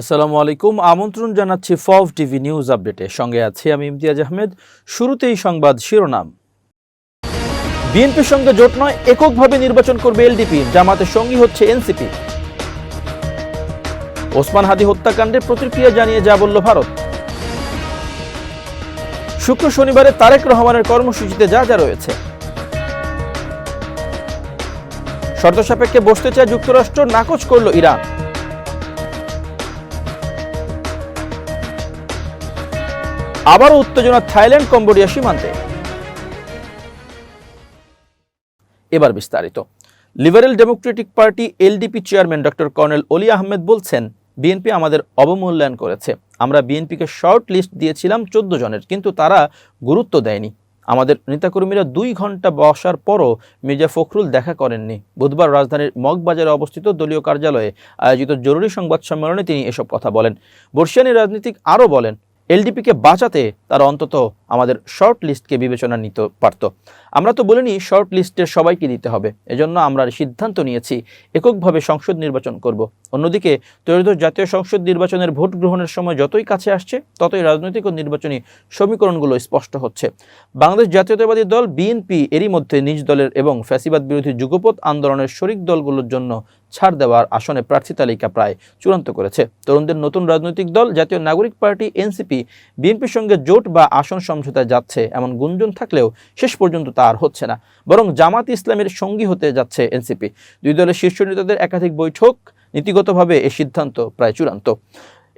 আসসালামু আলাইকুম। আমন্ত্রণ জানাচ্ছি ফভ টিভি নিউজ আপডেটে। সঙ্গে আছি আমি ইমতিয়াজ আহমেদ। শুরুতেই সংবাদ শিরোনাম। বিএনপির সঙ্গে জোট নয়, এককভাবে নির্বাচন করবে এলডিপি। জামাতের সঙ্গী হচ্ছে এনসিপি। ওসমান হাদি হত্যাকাণ্ডের প্রতিক্রিয়া জানিয়ে যা বলল ভারত। শুক্র শনিবারে তারেক রহমানের কর্মসূচিতে যা যা রয়েছে। শর্ত সাপেক্ষে বসতে চায় যুক্তরাষ্ট্র, নাকচ করল ইরান। আবারও উত্তেজনা থাইল্যান্ড, কম্বোডিয়া সীমান্তে। এবার বিস্তারিত। Liberal Democratic Party LDP chairman doctor colonel Oli Ahmed বলছেন, বিএনপি আমাদের অবমূল্যায়ন করেছে। আমরা বিএনপিকে শর্ট লিস্ট দিয়েছিলাম চোদ্দ জনের, কিন্তু তারা গুরুত্ব দেয়নি। আমাদের নেতাকর্মীরা দুই ঘণ্টা বসার পরও মির্জা ফখরুল দেখা করেননি। বুধবার রাজধানীর মগবাজারে অবস্থিত দলীয় কার্যালয়ে আয়োজিত জরুরি সংবাদ সম্মেলনে তিনি এসব কথা বলেন। বর্ষিয়ানি রাজনীতিক আরও বলেন এলডিপিকে বাঁচাতে তারা অন্তত আমাদের শর্ট লিস্টকে বিবেচনা নিতে পারত। আমরা তো বলিনি শর্ট লিস্টের সবাইকে দিতে হবে, এজন্য আমরা সিদ্ধান্ত নিয়েছি এককভাবে সংসদ নির্বাচন করব। অন্যদিকে ত্রয়োদশ জাতীয় সংসদ নির্বাচনের ভোট গ্রহণের সময় যতই কাছে আসছে, ততই রাজনৈতিক ও নির্বাচনী সমীকরণগুলো স্পষ্ট হচ্ছে। বাংলাদেশ জাতীয়তাবাদী দল বিএনপি এরই মধ্যে নিজ দলের এবং ফ্যাসিবাদ বিরোধী যুগপৎ আন্দোলনের শরিক দলগুলোর জন্য ছাড় দেওয়ার আসনে প্রার্থী তালিকা প্রায় চূড়ান্ত করেছে। তরুণদের নতুন রাজনৈতিক দল, জাতীয় নাগরিক পার্টি এনসিপি বিএনপির সঙ্গে জোট বা আসন সমঝোতায় যাচ্ছে এমন গুঞ্জন থাকলেও শেষ পর্যন্ত তা আর হচ্ছে না। বরং জামাত ইসলামের সঙ্গী হতে যাচ্ছে এনসিপি। দুই দলের শীর্ষ নেতাদের একাধিক বৈঠক, নীতিগতভাবে এ সিদ্ধান্ত প্রায় চূড়ান্ত।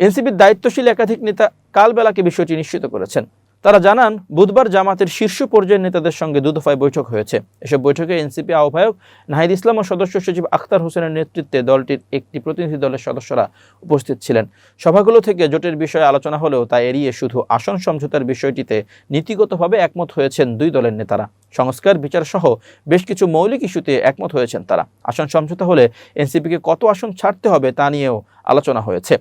এনসিপির দায়িত্বশীল একাধিক নেতা কালবেলাকে বিষয়টি নিশ্চিত করেছেন। তারা জানান, বুধবার জামাতের শীর্ষ পর্যায়ের নেতাদের সঙ্গে দুদফায় বৈঠক হয়েছে। এসব বৈঠকে এনসিপি আহ্বায়ক, নাহিদ ইসলাম ও সদস্য সচিব আখতার হোসেনের নেতৃত্বে দলটির একটি প্রতিনিধি দলের সদস্যরা উপস্থিত ছিলেন। সভাগুলো থেকে জোটের বিষয়ে আলোচনা হলেও তা এড়িয়ে শুধু আসন সমঝোতার বিষয়টিতে নীতিগতভাবে একমত হয়েছেন দুই দলের নেতারা। সংস্কার বিচার সহ বেশ কিছু মৌলিক ইস্যুতে একমত হয়েছেন তারা। আসন সমঝোতা হলে এনসিপিকে কত আসন ছাড়তে হবে তা নিয়েও আলোচনা হয়েছে।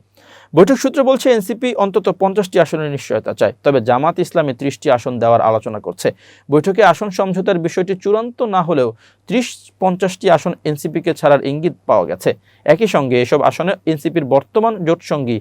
বৈঠক সূত্র বলছে, এনসিপি অন্তত পঞ্চাশটি আসনের নিশ্চয়তা চায়, তবে জামাত ইসলামে ত্রিশটি আসন দেওয়ার আলোচনা করছে। বৈঠকে আসন সমঝোতার বিষয়টি চূড়ান্ত না হলেও ত্রিশ পঞ্চাশটি আসন এনসিপিকে ছাড়ার ইঙ্গিত পাওয়া গেছে। একই সঙ্গে এসব আসনে এনসিপির বর্তমান জোটসঙ্গী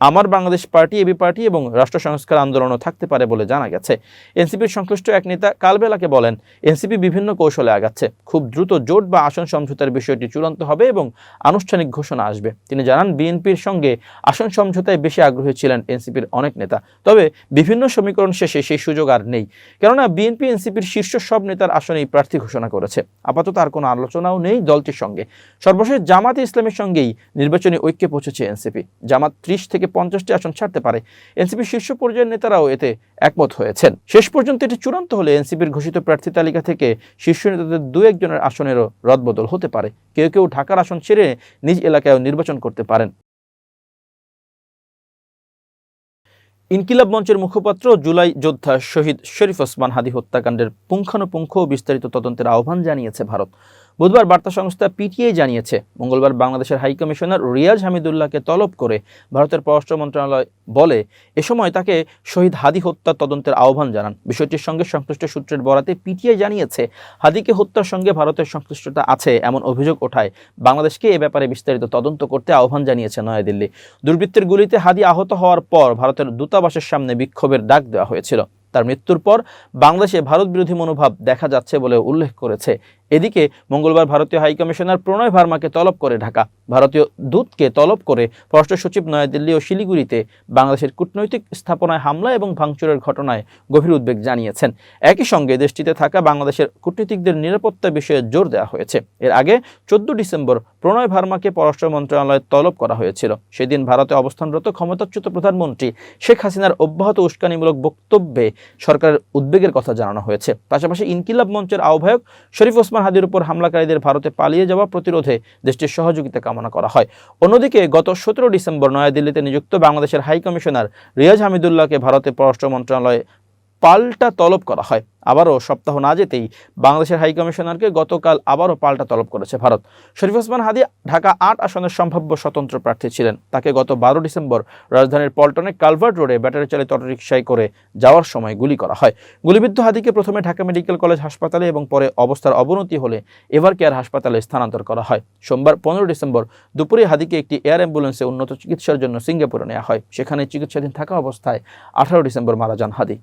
আমার বাংলাদেশ পার্টি, এবি পার্টি এবং রাষ্ট্র সংস্কার আন্দোলনও থাকতে পারে বলে জানা গেছে। এনসিপির সংশ্লিষ্ট এক নেতা কালবেলাকে বলেন, এনসিপি বিভিন্ন কৌশলে আগাচ্ছে। খুব দ্রুত জোট বা আসন সমঝোতার বিষয়টি চূড়ান্ত হবে এবং আনুষ্ঠানিক ঘোষণা আসবে। তিনি জানান, বিএনপির সঙ্গে আসন সমঝোতায় বেশি আগ্রহী ছিলেন এনসিপির অনেক নেতা। তবে বিভিন্ন সমীকরণ শেষে সেই সুযোগ আর নেই। কেননা, বিএনপি এনসিপির শীর্ষ সব নেতার আসনেই প্রার্থী ঘোষণা করেছে। আপাতত আর কোনো আলোচনাও নেই দলটির সঙ্গে। সর্বশেষ জামাত ইসলামের সঙ্গেই নির্বাচনী ঐক্যে পৌঁছেছে এনসিপি। জামাত ত্রিশ থেকে পঞ্চাশটি আসন ছাড়তে পারে। এনসিপির শীর্ষ পর্যায়ের নেতারাও এতে একমত হয়েছেন। শেষ পর্যন্ত এটি চূড়ান্ত হলে এনসিপির ঘোষিত প্রার্থী তালিকা থেকে শীর্ষ নেতাদের দু একজনের আসনেরও রদবদল হতে পারে। কেউ কেউ ঢাকার আসন ছেড়ে নিজ এলাকায়ও নির্বাচন করতে পারেন। ইনকিলাব মঞ্চের মুখপাত্র জুলাই যোদ্ধা শহীদ শরীফ ওসমান হাদি হত্যাকাণ্ডের পুঙ্খানুপুঙ্খ বিস্তারিত তদন্তের আহ্বান জানিয়েছে ভারত। বুধবার বার্তা সংস্থা পিটিআই জানিয়েছে, মঙ্গলবার বাংলাদেশের হাই কমিশনার রিয়াজ হামিদুল্লাহকে তলব করে ভারতের পররাষ্ট্র মন্ত্রণালয় বলে এ সময় তাকে শহীদ হাদি হত্যা তদন্তের আহ্বান জানান। বিষয়টির সঙ্গে সংশ্লিষ্ট সূত্রের বরাতে পিটিআই জানিয়েছে, হাদিকে হত্যার সঙ্গে ভারতের সংশ্লিষ্টতা আছে এমন অভিযোগ ওঠায় বাংলাদেশকে এ ব্যাপারে বিস্তারিত তদন্ত করতে আহ্বান জানিয়েছে নয়াদিল্লি। দুর্বৃত্তের গুলিতে হাদি আহত হওয়ার পর ভারতের দূতাবাসের সামনে বিক্ষোভের ডাক দেওয়া হয়েছিল। তার মৃত্যুর পর বাংলাদেশে ভারত বিরোধী মনোভাব দেখা যাচ্ছে বলে উল্লেখ করেছে এদিকে মঙ্গলবার ভারতীয় হাইকমিশনার প্রণয় ভার্মাকে তলব করে ঢাকা। ভারতীয় দূতকে তলব করে পররাষ্ট্র সচিব নয়াদিল্লি ও শিলিগুড়িতে বাংলাদেশের কূটনৈতিক স্থাপনায় হামলা এবং ভাঙচুরের ঘটনায় গভীর উদ্বেগ জানিয়েছেন। একই সঙ্গে দেশটিতে থাকা বাংলাদেশের কূটনীতিকদের নিরাপত্তা বিষয়ে জোর দেওয়া হয়েছে। এর আগে চোদ্দ ডিসেম্বর প্রণয় ভার্মাকে পররাষ্ট্র মন্ত্রণালয়ে তলব করা হয়েছিল। সেদিন ভারতে অবস্থানরত ক্ষমতাচ্যুত প্রধানমন্ত্রী শেখ হাসিনার অব্যাহত উস্কানিমূলক বক্তব্যে সরকারের উদ্বেগের কথা জানানো হয়েছে। পাশাপাশি ইনকিলাব মঞ্চের আহ্বায়ক শরীফ ওসমান হাদির উপর হামলাকারীদের ভারতে পালিয়ে যাওয়া প্রতিরোধে দেশটির সহযোগিতা কামনা করা হয়। অন্যদিকে গত সতেরো ডিসেম্বর নয়াদিল্লিতে নিযুক্ত বাংলাদেশের হাই কমিশনার রিয়াজ হামিদুল্লাহকে ভারতের পররাষ্ট্র মন্ত্রণালয়ে পাল্টা তলব করা হয়। আবারও সপ্তাহ না যেতেই বাংলাদেশের হাই কমিশনারকে গতকাল আবারও পাল্টা তলব করেছে ভারত। শরীফ ওসমান হাদি ঢাকা আট আসনের সম্ভাব্য স্বতন্ত্র প্রার্থী ছিলেন। তাকে গত বারো ডিসেম্বর রাজধানীর পল্টনে কালভার্ট রোডে ব্যাটারি চালিত অটোরিকশায় করে যাওয়ার সময় গুলি করা হয়। গুলিবিদ্ধ হাদিকে প্রথমে ঢাকা মেডিকেল কলেজ হাসপাতালে এবং পরে অবস্থার অবনতি হলে এভার কেয়ার হাসপাতালে স্থানান্তর করা হয়। সোমবার পনেরো ডিসেম্বর দুপুরে হাদিকে একটি এয়ার অ্যাম্বুলেন্সে উন্নত চিকিৎসার জন্য সিঙ্গাপুরে নেওয়া হয়। সেখানে চিকিৎসাধীন থাকা অবস্থায় আঠারো ডিসেম্বর মারা যান হাদি।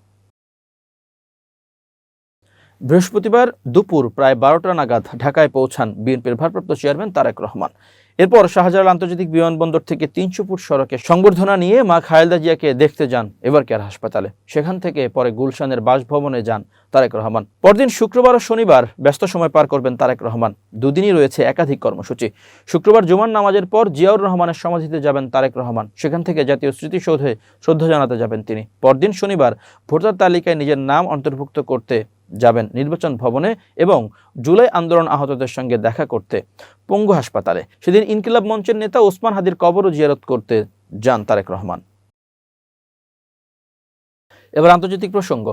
বৃহস্পতিবার দুপুর প্রায় বারোটা নাগাদ ঢাকায় পৌঁছান বিএনপির ভারপ্রাপ্ত চেয়ারম্যান তারেক রহমান। এরপর শাহজালাল আন্তর্জাতিক বিমানবন্দর থেকে তিনশো ফুট সড়কে সংবর্ধনা নিয়ে মা খায়েলদা জিয়াকে দেখতে যান এবার কেয়ার হাসপাতালে। সেখান থেকে পরে গুলশানের বাসভবনে যান তারেক রহমান। পরদিন শুক্রবার ও শনিবার ব্যস্ত সময় পার করবেন তারেক রহমান। দুদিনই রয়েছে একাধিক কর্মসূচি। শুক্রবার জুমার নামাজের পর জিয়াউর রহমানের সমাধিতে যাবেন তারেক রহমান। সেখান থেকে জাতীয় স্মৃতিসৌধে শ্রদ্ধা জানাতে যাবেন তিনি। পরদিন শনিবার ভোটার তালিকায় নিজের নাম অন্তর্ভুক্ত করতে যাবেন নির্বাচন ভবনে এবং জুলাই আন্দোলন আহতদের সঙ্গে দেখা করতে পঙ্গু হাসপাতালে। সেদিন ইনকিলাব মঞ্চের নেতা ওসমান হাদির কবরও জিয়ারত করতে যান তারেক রহমান। এবার আন্তর্জাতিক প্রসঙ্গ।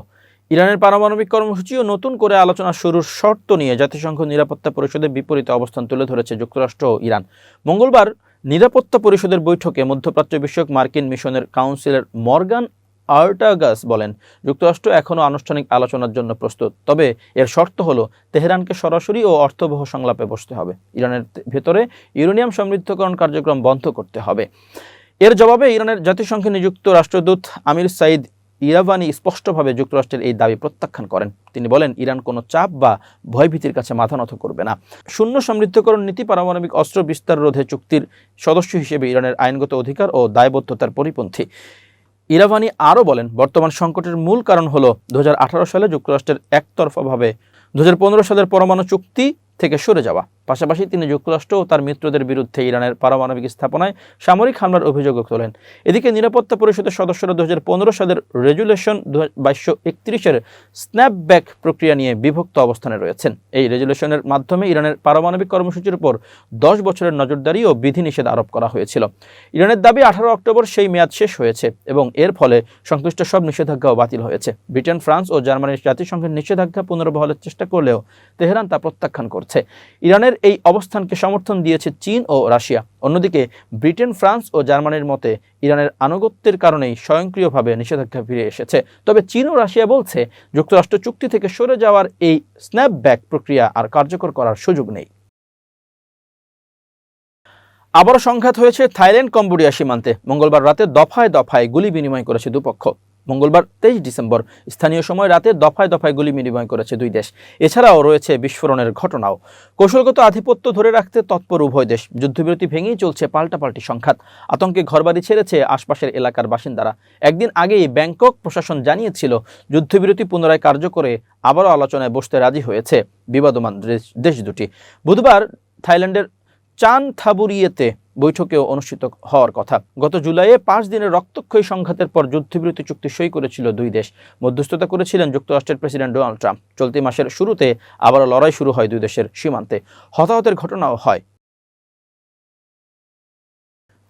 ইরানের পারমাণবিক কর্মসূচি ও নতুন করে আলোচনা শুরুর শর্ত নিয়ে জাতিসংঘ নিরাপত্তা পরিষদের বিপরীতে অবস্থান তুলে ধরেছে যুক্তরাষ্ট্র ও ইরান। মঙ্গলবার নিরাপত্তা পরিষদের বৈঠকে মধ্যপ্রাচ্য বিষয়ক মার্কিন মিশনের কাউন্সিলর মর্গান আর্টাগাস বলেন, যুক্তরাষ্ট্র এখনও আনুষ্ঠানিক আলোচনার জন্য প্রস্তুত। তবে এর শর্ত হলো, তেহরানকে সরাসরি ও অর্থবহ সংলাপে বসতে হবে। ইরানের ভেতরে ইউরেনিয়াম সমৃদ্ধকরণ কার্যক্রম বন্ধ করতে হবে। এর জবাবে ইরানের জাতিসংঘে নিযুক্ত রাষ্ট্রদূত আমির সাইদ ইরাভানি স্পষ্টভাবে যুক্তরাষ্ট্রের এই দাবি প্রত্যাখ্যান করেন। তিনি বলেন, ইরান কোনো চাপ বা ভয়ভীতির কাছে মাথা নত করবে না। শূন্য সমৃদ্ধকরণ নীতি পারমাণবিক অস্ত্র বিস্তার রোধে চুক্তির সদস্য হিসেবে ইরানের আইনগত অধিকার ও দায়বদ্ধতার পরিপন্থী। ইরাভানি আরও বলেন, বর্তমান সংকটের মূল কারণ হল দু হাজার আঠারো সালে যুক্তরাষ্ট্রের একতরফাভাবে দু হাজার পনেরো সালের পরমাণু চুক্তি থেকে সরে যাওয়া। পাশাপাশি তিনি যুক্তরাষ্ট্র ও তার মিত্রদের বিরুদ্ধে ইরানের পারমাণবিক স্থাপনায় সামরিক হামলার অভিযোগও তোলেন। এদিকে নিরাপত্তা পরিষদের সদস্যরা দু হাজার পনেরো সালের রেজুলেশন দু বাইশশো একত্রিশের স্ন্যাপব্যাক প্রক্রিয়া নিয়ে বিভক্ত অবস্থানে রয়েছেন। এই রেজুলেশনের মাধ্যমে ইরানের পারমাণবিক কর্মসূচির উপর দশ বছরের নজরদারি ও বিধিনিষেধ আরোপ করা হয়েছিল। ইরানের দাবি আঠারো অক্টোবর সেই মেয়াদ শেষ হয়েছে এবং এর ফলে সংশ্লিষ্ট সব নিষেধাজ্ঞাও বাতিল হয়েছে। ব্রিটেন, ফ্রান্স ও জার্মানির জাতিসংঘের নিষেধাজ্ঞা পুনর্বহালের চেষ্টা করলেও তেহরান তা প্রত্যাখ্যান করছে। ইরানের এই অবস্থানকে সমর্থন দিয়েছে চীন ও রাশিয়া। অন্যদিকে, ব্রিটেন, ফ্রান্স ও জার্মানির মতে ইরানের আনুগত্যের কারণেই স্বয়ংক্রিয়ভাবে নিষেধাজ্ঞা ফিরে এসেছে। তবে চীন ও রাশিয়া বলছে, যুক্তরাষ্ট্র চুক্তি থেকে সরে যাওয়ার এই স্ন্যাপব্যাক প্রক্রিয়া আর কার্যকর করার সুযোগ নেই। আবারও সংঘাত হয়েছে থাইল্যান্ড কম্বোডিয়া সীমান্তে। মঙ্গলবার রাতে দফায় দফায় গুলি বিনিময় করেছে দুপক্ষ। মঙ্গলবার তেইশ ডিসেম্বর। স্থানীয় সময় রাতে দফায় দফায় গুলি বিনিময় করেছে দুই দেশ। এছাড়াও রয়েছে বিস্ফোরণের ঘটনাও। কৌশলগত আধিপত্য ধরে রাখতে তৎপর উভয় দেশ। যুদ্ধবিরতি ভেঙেই চলছে পাল্টাপাল্টি সংঘাত। আতঙ্কে ঘরবাড়ি ছেড়েছে আশপাশের এলাকার বাসিন্দারা। একদিন আগেই ব্যাংকক প্রশাসন জানিয়েছিল, যুদ্ধবিরতি পুনরায় কার্যকরে আবারও আলোচনায় বসতে রাজি হয়েছে বিবাদমান দেশ দুটি। বুধবার থাইল্যান্ডের চান থাবুরিয়েতে বৈঠকেও অনুষ্ঠিত হওয়ার কথা। গত জুলাইয়ে পাঁচ দিনের রক্তক্ষয়ী সংঘাতের পর যুদ্ধবিরতি চুক্তি সই করেছিল দুই দেশ। মধ্যস্থতা করেছিলেন যুক্তরাষ্ট্রের প্রেসিডেন্ট ডোনাল্ড ট্রাম্প। চলতি মাসের শুরুতে আবারও লড়াই শুরু হয় দুই দেশের সীমান্তে। হতাহতের ঘটনাও হয়